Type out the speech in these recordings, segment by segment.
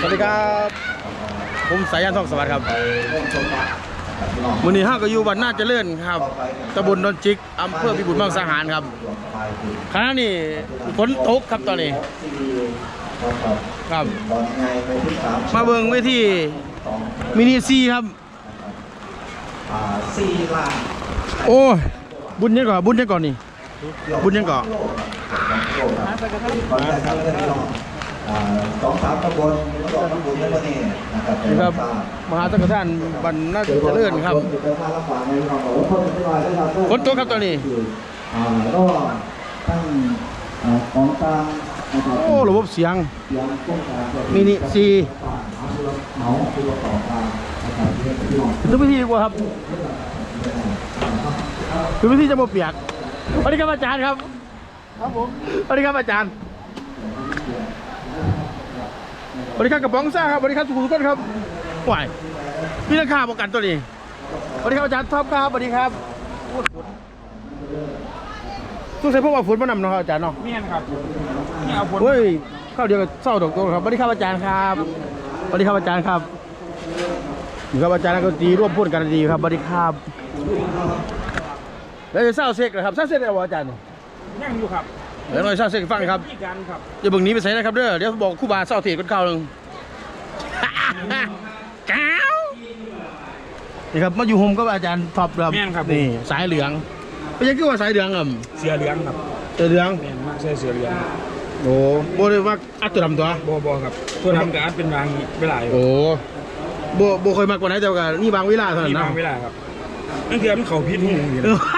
สวัสดีครับ ผมสายันทองสวัสดิ์ครับวันนี้ห้าก็อยู่วันน่าเจริญครับตำบลดนจิกอำเภอพิบูลมังสาหารครับขณะนี้ฝนตกครับตอนนี้ ครับ มาเบิงไว้ที่มินิซีครับสี่ล้านโอ้ยบุญยังก่อนบุญยังก่อนนี่บุญยังก่อน ขอแนะนำเรื่องนี้อ่าสองสามตำบลแล้วก็ตำบลนั่นก็นี่นะครับนี่ครับมหาสังฆทานวันน่าเจริญครับเดินทางลำบากในเราบอกว่าเพิ่มขึ้นมาได้ครับฝนตกครับตอนนี้อ่าก็ตั้งอ่าของกลางนะครับโอ้ระบบเสียงยังต้องการจะมินิซีเหมาคือว่าต่อการนะครับที่ที่ลองดูวิธีดีกว่าครับดูวิธีจะมาเปียกสวัสดีครับอาจารย์ครับ ครับผมสวัสดีครับอาจารย์ สวัสดีครับกระป๋องซ่าครับสวัสดีครับสุขุมทุกคนครับไหวพี่ราคาประกันตัวนี้สวัสดีครับอาจารย์ท็อปครับสวัสดีครับโอ้ยฝนต้องใช้พวกว่าฝนมานำเนาะครับอาจารย์เนาะเมียนครับนี่เอาผลเฮ้ยเข้าเดียวกับเศร้าดอกโตครับสวัสดีครับอาจารย์ครับสวัสดีครับอาจารย์ครับนี่ครับอาจารย์นักดนตรีร่วมพูดกันดีครับสวัสดีครับแล้วจะเศร้าเซ็กเหรอครับเศร้าเซ็กได้บ่อาจารย์นี่ยังอยู่ครับ เดี๋ยวหน่อยเศร้าเซ็กให้ฟังครับที่กันครับอย่าเบิ่งหนี้ไปใส่นะครับเด้อเดี๋ยวบอกครู่บาเศร้าเทศกันข่าวหนึงก้าวนี่ครับมาอยู่โฮมก็อาจารย์ท็อปครับเมียนครับ นี่สายเหลืองไม่ใช่คือว่าสายเหลืองอะเสือเหลืองครับเสือเหลืองเมียนมากใช่เสือเหลืองโอ้โบเลยว่าอัดตัวดำตัว บอบอครับตัวทำกับอัดเป็นรางเวลาอยู่โอ้โบโบเคยมากกว่าไหนแต่ว่านี่บางเวลาเท่านั้นนี่เนาะบางเวลาครับนั่นคือมันเขาพิษหูอยู่เอนะ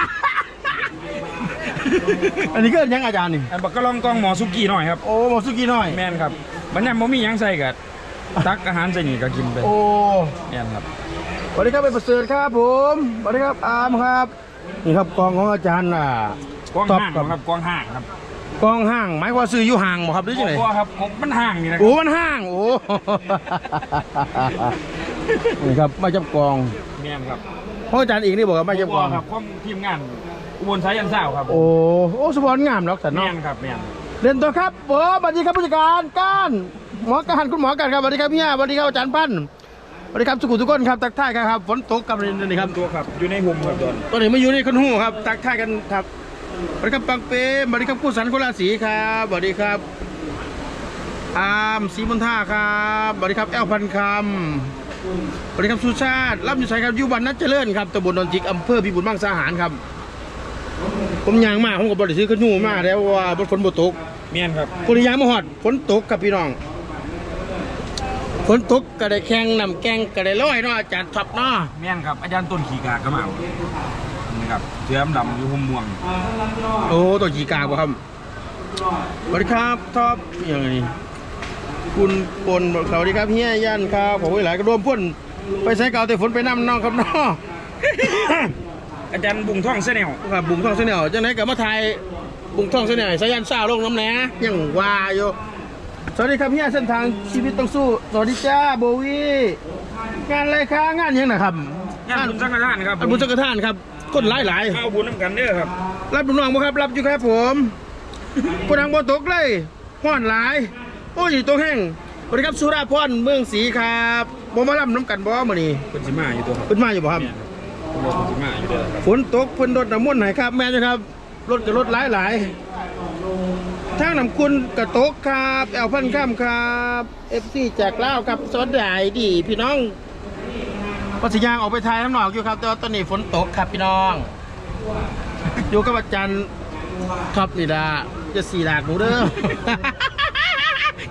ออันนี้ก็ยังอาจารย์นี่ อันบักก็ลองกล้องหมอสุกี้หน่อยครับ โอ้หมอสุกี้หน่อย แม่นครับบัญญัติบ่มีหยังใส่กับตักอาหารใส่นี่ก็กินไปโอ้แม่นครับ สวัสดีครับเป็นประเสริฐครับผมสวัสดีครับอามครับ นี่ครับกองของอาจารย์น่ะกว้างท็อปห่างครับครับกว้างห่างครับกองห้างหมายความว่าซื้ออยู่ห่างบ่ครับหรือจังไงกว้างครับผมมันห่างนี่นะคโอ้รับมันห้าง โอ้ นี่ครับมาจับกองแม่นครับของอาจารย์อีกนี่บอกว่ามาจับกองครับความทีมงาน อุบลสายันเศร้าครับโอ้โอ้สปอนงามเนาะสันแม่เนาะนครับแม่นเล่นตัวครับโอ้สวัสดีครับผู้จัดการก้านหมอการคุณหมอกันครับสวัสดีครับพี่สวัสดีครับอาจารย์ปั้นสวัสดีครับสุขุมทุกคนครับตักทายกันครับฝนตกกับนี่ครับตัวครับ อยู่ในหุมครับตอนตอนนี้มาอยู่ในคนหูครับตักทายกันครับสวัสดีครับปังเป้สวัสดีครับกู้สันโคราชสีครับสวัสดีครับอามสีมนท่าครับสวัสดีครับแอลพันคำสวัสดีครับสุชาติรับอยู่ใช้ครับอยุบันนัดเจริญครับตำบลดอนจิกอำเภอพิบูลมังสาหารครับ ผมยางมากผมกับบริษัทขนูมากแล้วว่าบนฝนบ่ตกแม่นครับคนยางมาหอดฝนตกครับพี่น้องฝนตกก็ได้แข่งนำแกงก็ได้ร้อยเนาะอาจารย์ท็อปเนาะแม่นครับอาจารย์ต้นขี่กากก็มาเอานี่ครับเสือดำอยู่หุมม่วง โอ้ตัวจีกาบ่ครับสวัสดีครับท็อปอย่างนี้คุณปนสวัสดีครับเฮียยันครับผมหลายก็รวมพ่นไปใช้เก่าแต่ฝนไปน้ำน้องครับเนาะ อาจารย์บุงท่องเสนวครับบุ้งท่องเสนอจังไหนกับมาไทยบุ้งท่องเสนอสายันซ่าลงน้ำแหนยังว่าอยู่สวัสดีครับเฮียเส้นทางชีวิตต้องสู้สวัสดีจ้าโบวี่งานอะไรคะงานหยังนะครับงานบุญสังฆทานครับอันบุญสังฆทานครับคนหลายหลายเอาบุญน้ำกันเด้อครับๆรับลูกน้องบ่ครับรับอยู่ครับผมคนทางบ่ตกเลยห้อนหลาย โอ้ยตัวแห้งสวัสดีครับสุราพรเมืองศรีครับบ่มารับน้ำกันบ่มื้อนี้เป็นสิมาอยู่ตัวครับเพิ่นมาอยู่บ่ครับ ฝนตกเพิ่นรดน้ำมนต์ให้ครับ แม่นอยู่ครับรถก็รถหลายหลายๆทางน้ำคุณกระตกครับแอลพันข้ามครับ FC จากลาวครับสวัสดีดี พี่น้องปัสยางออกไปทายข้างนอกอยู่ครับแต่ว่าตอนนี้ฝนตกครับพี่น้อง อยู่กับอาจารย์ท็อปนี่ละจะสีดากหนูเด้อ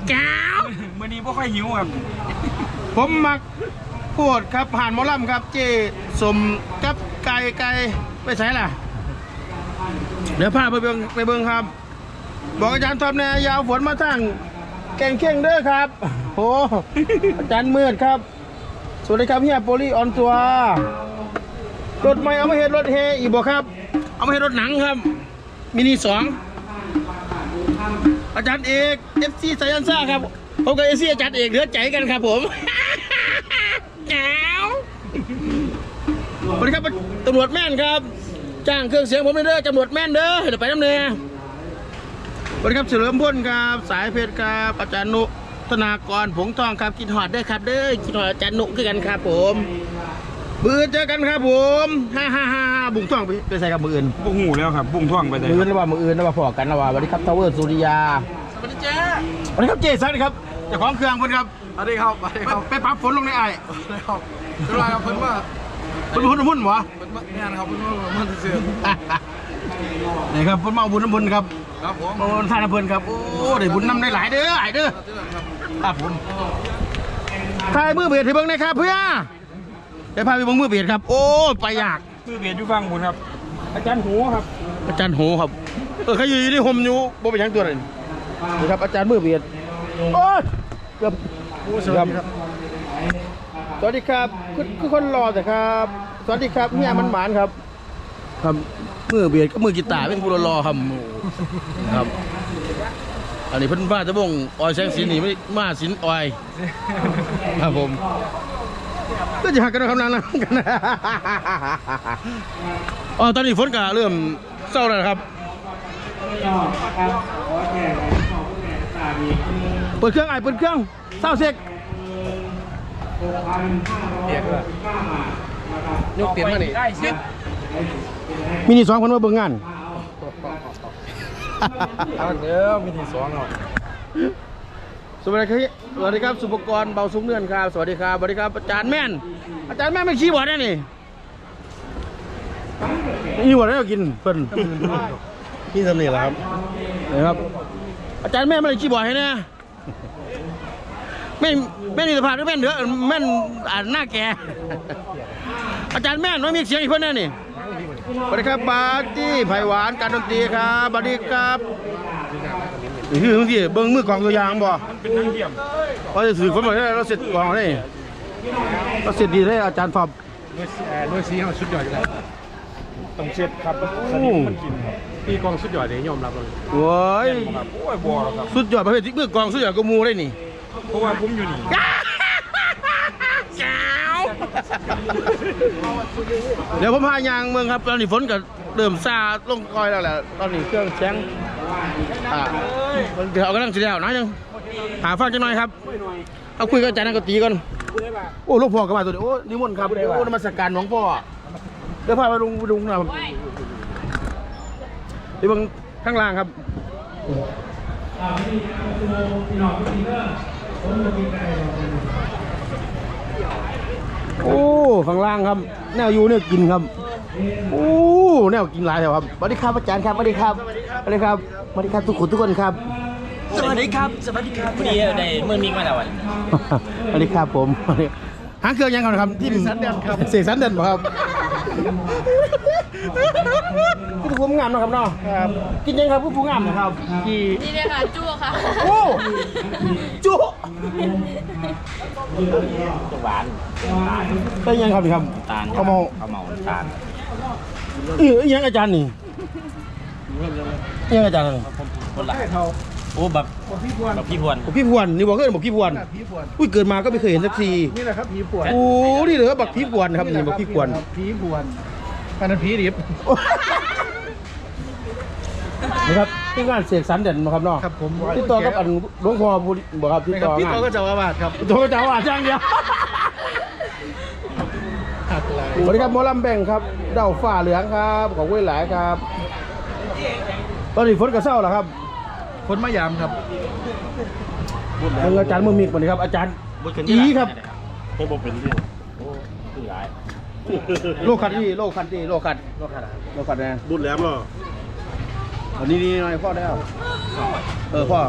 แก้วมื้อนี้บ่ค่อยหิวครับผมมัก โพูดครับผ่านมอลำครับ เจสมกับไก่ไก่ไปใส่ล่ะ เดี๋ยวพาไปเบิงไปเบิงครับ บอกอาจารย์ทอปแนยาวฝนมาทั้งแกงเข่งเด้อครับโอ้อาจารย์มืดครับ สวัสดีครับเฮียโปลีออนทัวรถไม่เอามาเฮ็ดรถเฮอีกบ่ครับ เอามาเฮ็ดรถหนังครับ มินิสองอาจารย์เอกเอฟซีไซยันซ่าครับผมกับเอฟซีอาจารย์เอกเหลือใจกันครับผม แจ๋วสวัสดีครับตำรวจแม่นครับ จ้างเครื่องเสียงผมเลยเด้อตำรวจแม่นเด้อเดี๋ยวไปน้ำเนยสวัสดีครับเฉลิมพลครับ สายเพชรครับอาจารย์นุธนากรผงทองครับกินหอดเด้อครับเด้อกินหอดอาจารย์นุคือกันครับ ผมมือเจอกันครับผมฮ่าฮ่าฮ่าบุงทองไปไปใส่กับมืออื่นบุ้งหูแล้วครับ บุ้งท่องไปเลยมืออื่นระหว่างมืออื่นระหว่างพอกันระหว่างสวัสดีครับทาวเวอร์สุริยาสวัสดีจ้าสวัสดีครับเจสันครับเจ้าของเครื่องเพิ่นครับ สวัสดีครับสวัสดีไปครับไปปรับฝนลงในไอ้สวัสดีครับจุฬาครับเพิ่นว่าเพิ่นพุ่นพุ่นหวะเพิ่นว่าเนี่ยนะครับเพิ่นว่ามันเสื่อนี่ครับเพิ่นมาเอาบุญน้ำบุญครับครับผมมาบุญทานน้ำเพิ่นครับโอ้ได้บุญน้ำได้หลายเด้อไอ้เด้อครับผมถ่ายมือเบียดให้เบิ่งหนะครับเพื่อเดี๋ยวพาไปเบิ่งมือเบียดครับ โอ้ยไปยากคือเบียดอยู่ฟังคุณครับ อาจารย์หูครับ อาจารย์โหครับเออเขาอยู่ที่ห่มอยู่บ่เป็นหยังตัวนั้นนี่ครับอาจารย์มือเบียดโอ้ยเกือบ สวัสดีครับ สวัสดีครับคือคือคนรอแต่ครับ สวัสดีครับเฮียมันหมานครับ ครับมือเบียดก็มือกีตาร์เป็นผู้รอๆครับครับ อันนี้เพิ่นมาจะบ่งออยแสงสีนี่ไม่มาสินออยครับผมก็จะหักกันคำนั้นนะกันนะอ๋อตอนนี้ฝนกะเริ่มเศร้าแล้วนะครับ เปิดเครื่องไอ้เปิดเครื่องเศร้าเสกยกเตียนมานี่ได้สิมินิสองคนมาเบิ่งงานเอาเดี๋ยวมีที่สองเนาะสวัสดีครับสวัสดีครับ สุภกรเบาซุ้มเนื่อนครับ สวัสดีครับ สวัสดีครับ อาจารย์แม่น อาจารย์แม่นไม่ขี้บอร์ดแน่นี่นี่บอร์ดได้กินเพิ่นพี่สำเนียงครับนะครับ อาจารย์แม่นไม่ได้ขี้บอร์ดให้นะ แม่นแม่นนิสภาพหรือแม่นเหนือแม่นอ่านหน้าแก อาจารย์แม่นไม่มีเสียงอีกเพิ่นแน่นี่สวัสดีครับบาร์ตี้ไผ่หวานการดนตรีครับสวัสดีครับนี่คือบางทีเบิ้งมือกลองตัวอย่างบ่เป็นนักเยี่ยมเราจะสื่อคนบอกได้เราเสร็จกลองได้เราเสร็จดีได้อาจารย์ฟอบด้วยสีเขาสุดยอดอยู่แล้วต้องเช็ดครับโอ้มันกินครับตีกองสุดยอดเลยยอมรับเลยโว้ยครับโอ้ยบัวครับสุดยอดประเภทที่มือกลองสุดยอดก็มูได้นี่ เพราะว่าผมอยู่นี่แก้วเดี๋ยวผมพายางเมืองครับ ตอนนี้ฝนก็เริ่มซาลงคอยแล้วแหละ ตอนนี้เครื่องแช้งอ่าเดี๋ยวเอากำลังสีแล้วนะยัง หาฟังจังหน่อยครับ เอาคุยกับอาจารย์นักดนตรีก่อน โอ้หลูกพ่อก็มาตัวนี้โอ้นิมนต์ครับ โอ้นมัสการหลวงพ่อเดี๋ยวพาไปลุงไปลุงนะครับไปเบิ่งข้างล่างครับ โอ้ข้างล่างครับ แนวอยู่เนี่ยกินครับโอ้แนวกินหลายแถวครับสวัสดีครับอาจารย์ครับสวัสดีครับสวัสดีครับสวัสดีครับทุกคนทุกคนครับสวัสดีครับสวัสดีครับพอดีได้เมื่อมิกมาแล้ววันสวัสดีครับผมหางเครื่องยังก่อนครับที่สันเดนครับเสกสันเดนบ่ครับ ผู้ผู้งามเนาะครับเนาะครับ กินยังครับผู้ผู้งามนะครับกี่นี่เลยค่ะจั่วค่ะโอ้จุหวานเป็นยังครับนี่ครับตาลข้าวเมาข้าวเมาตาลเออยังอาจารย์นี่ยังอาจารย์คนละ โอ้แบบแบบพี่พวนบอกพี่พวนนี่บอกเกินบอกพี่พวนอุ้ยเกิดมาก็ไม่เคยเห็นสักทีนี่แหละครับผีปวดโอ้นี่เหรอบักพี่พวนครับนี่บักพี่พวน ผีปวดอันนั้นผีดิบนะครับที่งานเสกสรรเด่นนะครับเนาะครับผมติดต่อกับอันหลวงพ่อผู้บอกครับติดต่อพี่งานตัวก็เจ้าอาวาสครับติดต่อกับเจ้าอาจ้างเดียวสวัสดีครับหมอลำแบ่งครับเดาฝ้าเหลืองครับของเว้ยหลายครับ ตอนนี้ฝนกระเซ้าแล้วครับ คนมายามครับเบิ่งอาจารย์มือมีกวันนี้ครับ อาจารย์อีครับให้บอกเป็นเรื่องโอ้คือหลายโลคัดนี่โลคัดนี่โลคัดโลคัดโลคัดนะบุญแหลมเหรออันนี้นี่หน่อยพ่อได้แล้วเออพ่อ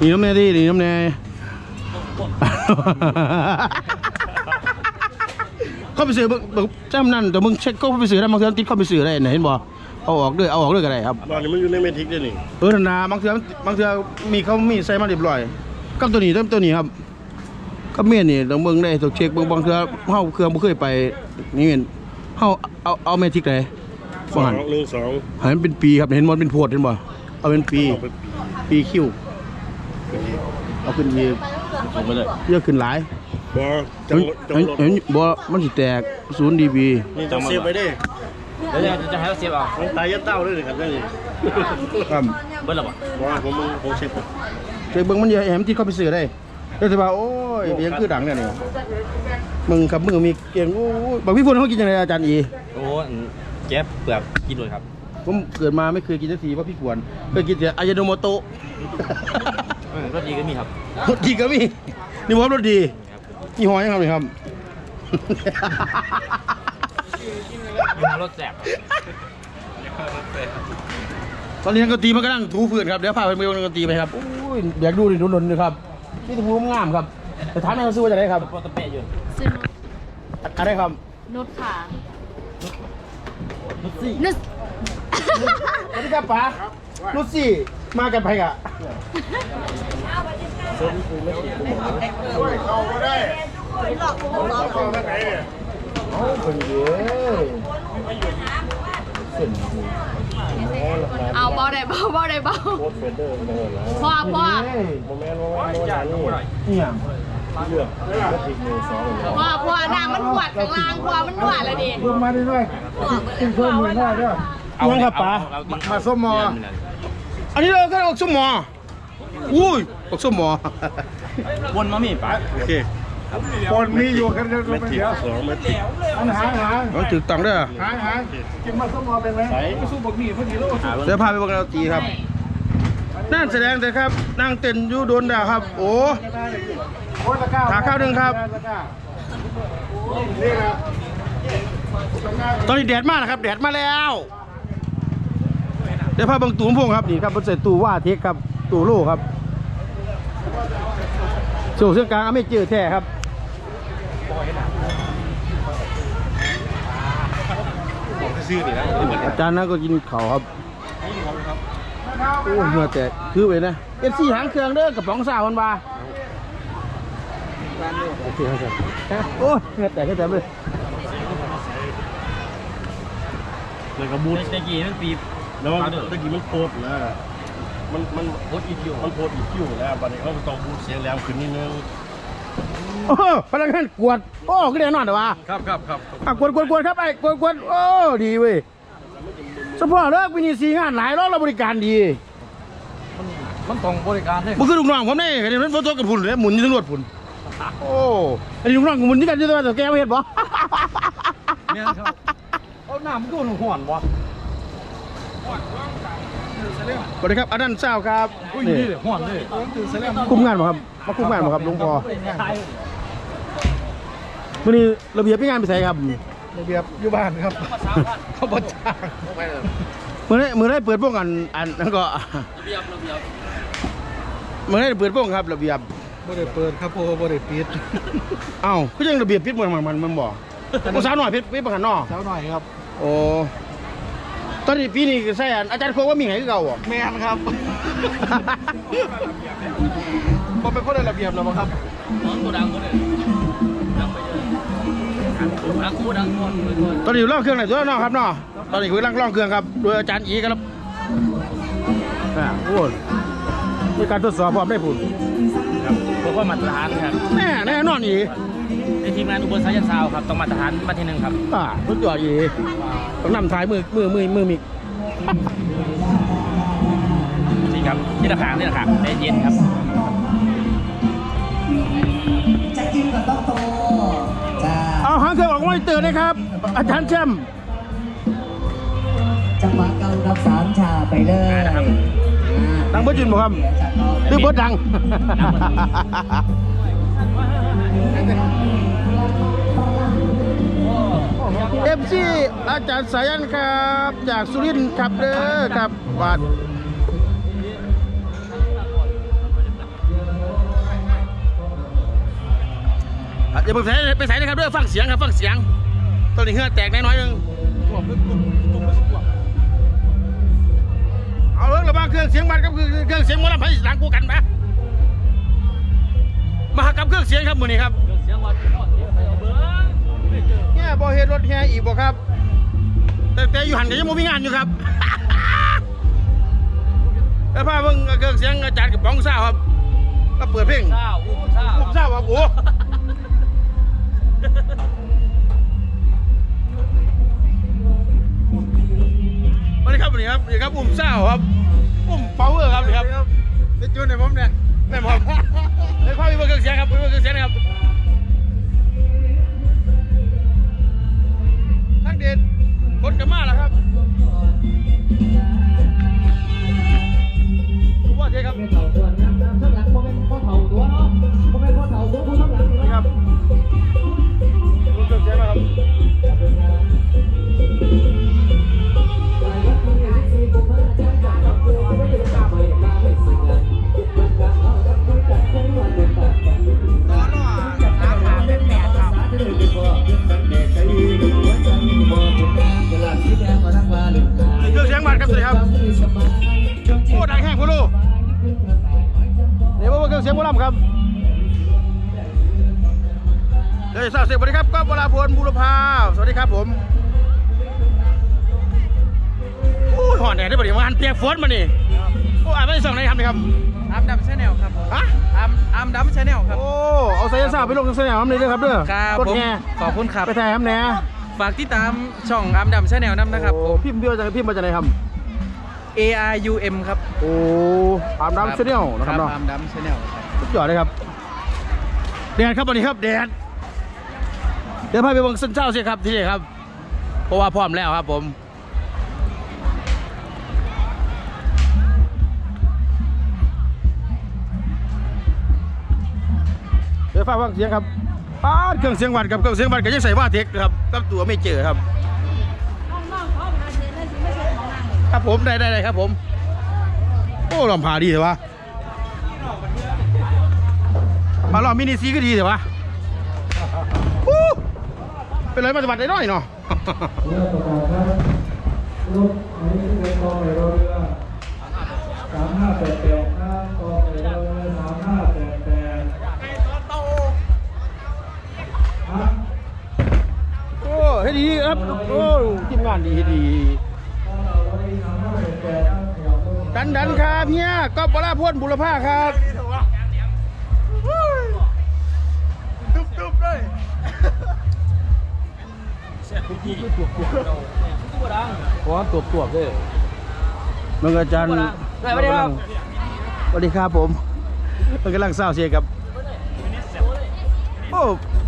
นี่น้ำแน่ดินี่น้ำแน่เข้าไปซื้อเบิ่งเบิ่งจำนั่นแต่มึงเช็คก็ไปซื้อได้บางเทื่อติดเข้าไปซื้อได้นะเห็นบ่ เอาออกด้วยเอาออกด้วยก็ได้ครับตอนนี้มันอยู่ในเมทิกด้วยนี่เออนานาบางเทื่อบางเทื่อมีเขามีใส่มาเรียบร้อยกับตัวนี้ตัวตัวนี้ครับกับเมียนี่ต้องเบิ่งได้ต้องเช็คเบิ่งบางเทื่อเฮาเครื่องบ่เคยไปนี่เห็นเฮาเอาเอาแมทิกได้บ่หันหนึ่งสองหันเป็นปีครับเห็นมันเป็นโพดเห็นบ่เอาเป็นปีปีคิวเอาขึ้นปีผมไปเลยเยอะขึ้นหลายบอจัเห็งนเห็นเห็นบ่มันสิแตกศูนย์ดีบีนี่จะเสียบไป ได้แล้วจะจะให้เราเสียบเอามันตายยัดเต้าด้วยครับได้นี่ครับเบิ้ลหรอวะบอผมผมเช็คเคยเบิ่งมันเยอะแหมที่เขาไปซื้อได้แล้วแต่ว่าโอ้ยเบียงคือดังเนี่ยนี่มึงกับมึงมีเกียงโอ้ยบอกพี่พลเขากินยังไงอาจารย์อีโอ้แก๊บเปลือกกินเลยครับผมเกิดมาไม่เคยกินสักทีเพราะพี่ควรเคยกินแต่อายาโนโมโตะรสดีก็มีครับรสดีก็มีนี่ว่ารสดียี่ห้อยังไงครับมี รสแสบตอนนี้นักดนตรีมันกำลังถูพื้นครับ เดี๋ยวพาไปเมืองนักดนตรีไปครับโอ้ยอยากดูดิดุนๆนะครับนี่ถูงามครับ แต่ถามนายเขาซื้อว่าจะได้ครับโปรตะเปะอยู่ซื้อนุชอะไรครับนุชค่ะนุชซี่นุชสวัสดีครับป๋านุชสี่มากันไปกะเอา เป็นเยอะเส้นหมูเอาเบาได้เบาเบาได้เบาพ่อพ่อเฮ้ยเนี่ยพ่อพ่อน้ำมันหวดข้างล่างพ่อมันหวดเลยดิมาดิด้วยกินเพิ่มเลยได้ด้วยเอาครับป๋ามามาส้มมอ อันนี้เราก็ออกส้มหมอ อุ้ยออกส้มหมอวนมามีปะโอเค คนมีอยู่กันเดียวเม็ดทิพสองเม็ดทิพอันหาหาต้องถือตังค์ด้วยหาหากินมาสมอเป็นไหมสู้บกหมี่พอดีแล้วเดี๋ยวพาไปเบิ่งเราตีครับนั่นแสดงเลยครับนั่งเต้นอยู่โดนด่าครับ โอ้โอ้ตะก้าหาข้าวหนึ่งครับตะก้านี่ครับตอนนี้แดดมากนะครับแดดมาแล้ว เดี๋ยวพาเบิ่งตู้ลำโพงครับนี่ครับเป็นใส่ตู้ว่าเทคครับตู้โล่ครับโซ่เสื้อกลางอเมเจอร์แท้ครับ ซื้อนี่นะอาจารย์นั้นก็กินข้าวครับโอ้ยเหงื่อแตกคือไปนะเอฟซีหางเครื่องเด้อกระป๋องสาวมันบาโอเคครับโอ้ยเหงื่อแตกเหงื่อแตกเลยเลยกระบูดในกี่นั่นปีแล้วมันตะกี้มันโคตรนะมันมันโคตรอีคิวมันโคตรอีคิวแล้วบัดนี้เขาต้องบูดเสียงแหลมขึ้นนิดนึง โอ้โหพนักงานกวด โอ้ก็ได้นอนแต่ว่าครับครับครับอะกวดกวดกวดครับไอ้กวดกวดโอ้ดีเว้ยเฉพาะเลิกวินิสีงานหลายรอบเราบริการดีมันต้องบริการด้วยมันคือลูกน้องผมนี่เห็นมันโฟโต้กับพุ่นเลยหมุนอยี่ตำรวจพุ่นโอ้อันนี้ลูกน้องหมุนที่กันอยี่ตำรวจแต่แกไม่เห็นบ่เนี่ยครับเอาน้ำมันก็ห่อนวะ สวัสดีครับอันนั้นเจ้าครับนี่ห่อนเลยคุมงานบ่ครับมาคุมงานบ่ครับหลวงพ่อวันนี้ระเบียบงานไปใส่ครับระเบียบอยู่บ้านครับเขาบดจ้างมื่อได้มื่อได้เปิดโป้งกันอันนั้นก็มื่อได้เปิดโป้งครับระเบียบบ่ได้เปิดครับเพราะว่าบ่ได้ปิดเอ้าก็ยังระเบียบพิษมันมันมันมันบอกโอ้สาวหน่อยพิษพิษประกันนอเช้าหน่อยครับ โอ้ต อนนี้ปีนี้ใส่อันอาจารย์โคกว่ามีไงคือเก่าบ่แมนครับ ผมเป็นคนในระเบียบแล้วมั้งครับกูดังกูเลยดังไปเลยดังกูดังคนตอนนี้อยู่ล่องเครื่องไหนตัวเนาะครับเนาะตอนนี้คุยล่องล่องเครื่องครับโดยอาจารย์อีครับอ่าโอ้ยมีการทดสอบพร้อมได้ผลเพราะว่ามาตรฐานครับแน่แน่นอนอี ในทีมงานอุบลสายันซาวครับต้องมาตรฐานมาที่หนึ่งครับอ่าสุดยอดอีต้องนำท้ายมือมือมือมือมิกนี่ครับนี่ตะขางนี่ตะขางใจเย็นครับจะกินกับต้องโตจ้าเอาหางเครื่องออกมาให้ตื่นนะครับ อาจารย์แชมป์จังหวะเก่ารับสามชาไปเลยนะครับดังเบิดจุนบ่ครับหรือเบิดดัง เอฟซีอาจารย์สายันครับ จากสุรินทร์ครับเด้อครับบาดอย่าไปใส่ไปใส่นะครับเด้อฟังเสียงครับฟังเสียงตอนนี้เหงื่อแตกน้อยๆหนึงเอาเรื่องระบางเครื่องเสียงบัดกับเครื่องเสียงหมอลำไผ่หลังกูกันปะมาหากับเครื่องเสียงครับมือนี้ครับเสียงวัดเบิ้งเนี่ย บอเฮ็ดรถแห่อีกบ่ครับ แต่แต่อยู่หันก็ยังบ่มีงานอยู่ครับแล้วพาเบิ่งเครื่องเสียงอาจารย์กับป้องซ่าวครับก็เปิดเพลงเศร้าอู้เศร้าปุ๊บซ่าวครับโอ้สวัสดีครับสวัสดีครับสวัสดีครับอุ้มซ่าวครับอุ้มเปาเวอร์ครับสวัสดีครับจะจุนในผมเนี่ยแม่นบ่ครับเดี๋ยวข้าไปเบิ่งเครื่องเสียงครับไปเบิ่งเครื่องเสียงนะครับ เดชคนกันมาแล้วครับ ดีครับผมโอ้ยหอนแดดได้บ่ดิมาหันเปียกฝนมานี่โอ้อ่านไม่ได้ส่งไหนครับนี่ครับ อัมดัมชาแนลครับผมฮะ อัมอัมดัมชาแนลครับ โอ้ เอาสายสาวไปลงในสนามนี่ด้วยครับเด้อครับกดผมแง่ขอบคุณครับ ไปถ่ายครับแหน่ฝากติดตามช่องอัมดัมชาแนลน้ำนะครับผมโอ้พิมพ์เบี้ยวจากพิมพ์มาจากไหนครับ A R U M ครับโอ้ตามน้ำเชนแนลนะครับเนาะอัมดัมชาแนลครับสุดยอดเลยครับแดดครับวันนี้ครับแดด เดี๋ยวพาไปเบังเส้นเจ้าสิครับที่นี่ครับ เพราะว่าพร้อมแล้วครับผมเดี๋ยวฟังฟังเสียงครับป้าดเครื่องเสียงวัดกับเครื่องเสียงวัดก็ยังใส่ว่าเทคนะครับกับตัวไม่เจอครับ ครับผมได้ได้ได้ครับผม โอ้ลำพาดีเถอะวะมาลองมินิซีก็ดีเถอะวะ เป็นไรมาจังหวัดได้น้อยเนาะสามห้าแปดแปดครับกองไปเลยสามห้าแปดแปดครับโอ้ให้ดีครับโอ้ทีมงานดีให้ดีดันดันครับเฮียก็ปลาพ่นบุรพาครับตุ๊บตุ๊บเลย ขอตัวตัวเลยมันอาจารย์สวัสดีครับสวัสดีครับผมมันกำลังเศร้าเสียกับโอ้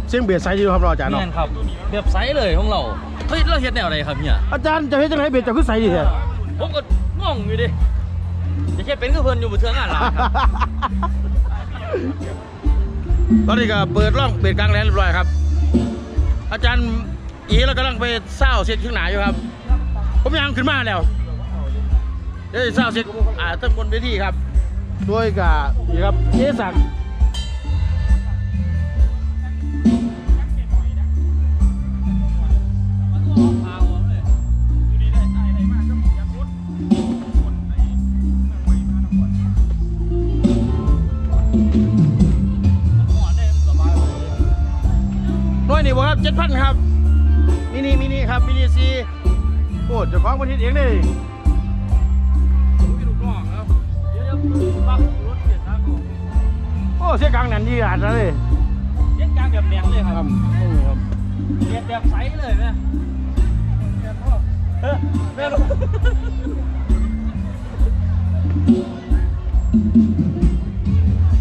เสียงเบียดใสอยู่ครับเราอาจารย์เนาะครับแบบไซส์เลยของเราเฮ้ยเราเฮ็ดแนวอะไรครับเนี่ยอาจารย์จะเห็นจังไหนเบียดจะขึ้นใสดีแท้ผมก็งงอยู่ดิจะแค่เป็นคือเพิ่นอยู่บนเทืองอ่านหลานครับตอนนี้ก็เปิดร่องเบียดกลางแลนเรียบร้อยครับ อาจารย์ อีเรากำลังไปเศร้าเสียข้างหนาอยู่ครับ ผมยังขึ้นมาแล้วเดี๋ยวจะเศร้าเสียอ่าตั้งบนเวทีครับด้วยกับนี่ครับเจสักดิ์น้อยนี่บ่ครับเจ็ดพันครับมินิ มินิครับมินิซีโอ้เจ้าของประเทศเองเลยโอ้เสียกลางนั่นดีอะนะเลยเฮ็ดกลางแบบแหนงเลยคครัรับบนี่ครับเฮ็ดแบบไซส์เลยนะเออแม่ลูก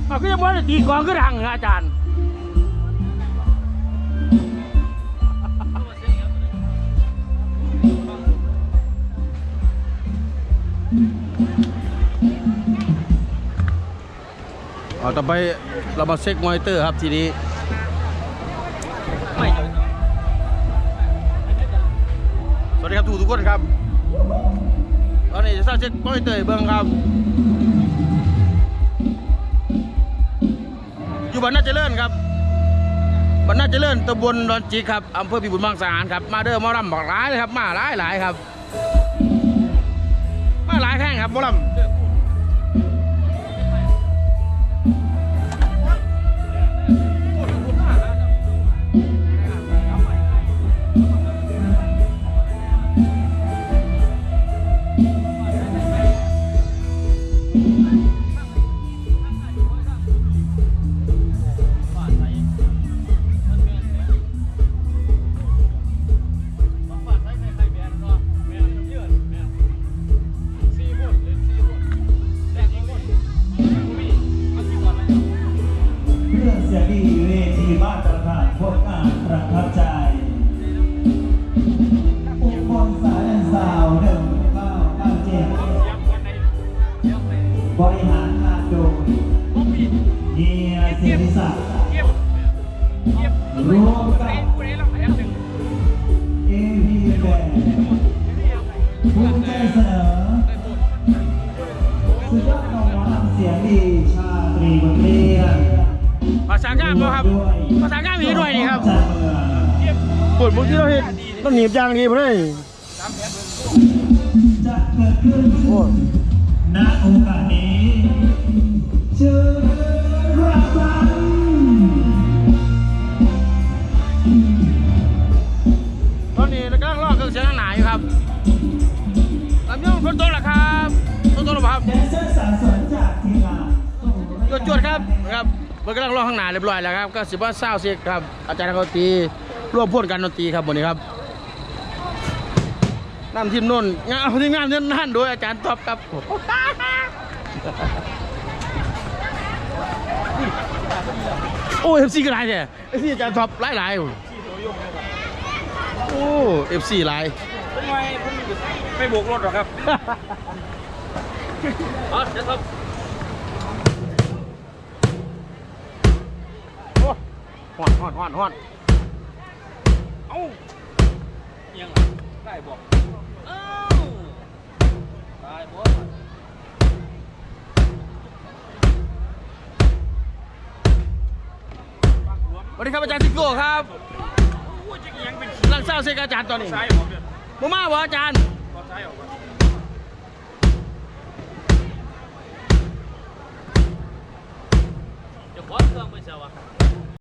อะก็ยังว่าตีกลองก็ดังนะอาจารย์ เอาต่อไปเรามาเช็คมอนิเตอร์ครับทีนี้สวัสดีครับทุกทุกคนครับตอนนี้จะสร้างเช็คมอนิเตอร์เบิ้งครับ อยู่บ้านนาเจริญครับบ้านนาเจริญตำบลดอนจิกครับอำเภอพิบูลมังสาหารครับมาเด้อมอลำบอกหลายเลยครับมาหลายหลายครับ มาหลายแข่งครับมอลำ ตองหนีบยางดีพอได้จะเกิดขึ้นณโอกาสนี้เรับฟังตอนนี้เรากำลังลอเครื่องเสียงข้างหนาอยู่ครับลำยองฝนตกแล้วครับฝนตกแล้วบ่ครับแดนเซอร์สาวสวยจากทีมงานจวดๆครับครับมันกำลังลอข้างหน้าเรียบร้อยแล้วครับก็สิบว่าเศร้าเสียครับอาจารย์นักดนตรีร่วมพูดกันดนตรีครับวันนี้ครับ นำทีมนุ่นงานเอาทีมงานนั่นนั่นโดยอาจารย์ตอบครับโอ้เอฟซีก็หลายแท้เอฟซีอาจารย์ท็อปหลายหลายโอ้เอฟซีหลายผมไม่ผมไม่โบกรถหรอกครับอ๋อเดี๋ยวครับโอ้ฮอนฮอนฮอนฮอนเอ้ายังได้บอกเอ้าได้บอกสวัสดีครับอาจารย์ซิโก้ครับโอ้ยจะเอียงเป็นหลังเศร้าเสียกับอาจารย์ตอนนี้ซ้ายผมเนี่ยมามาบ่อาจารย์ตอนซ้ายออกก่อนเดี๋ยวขอเครื่องไปเชียวอะ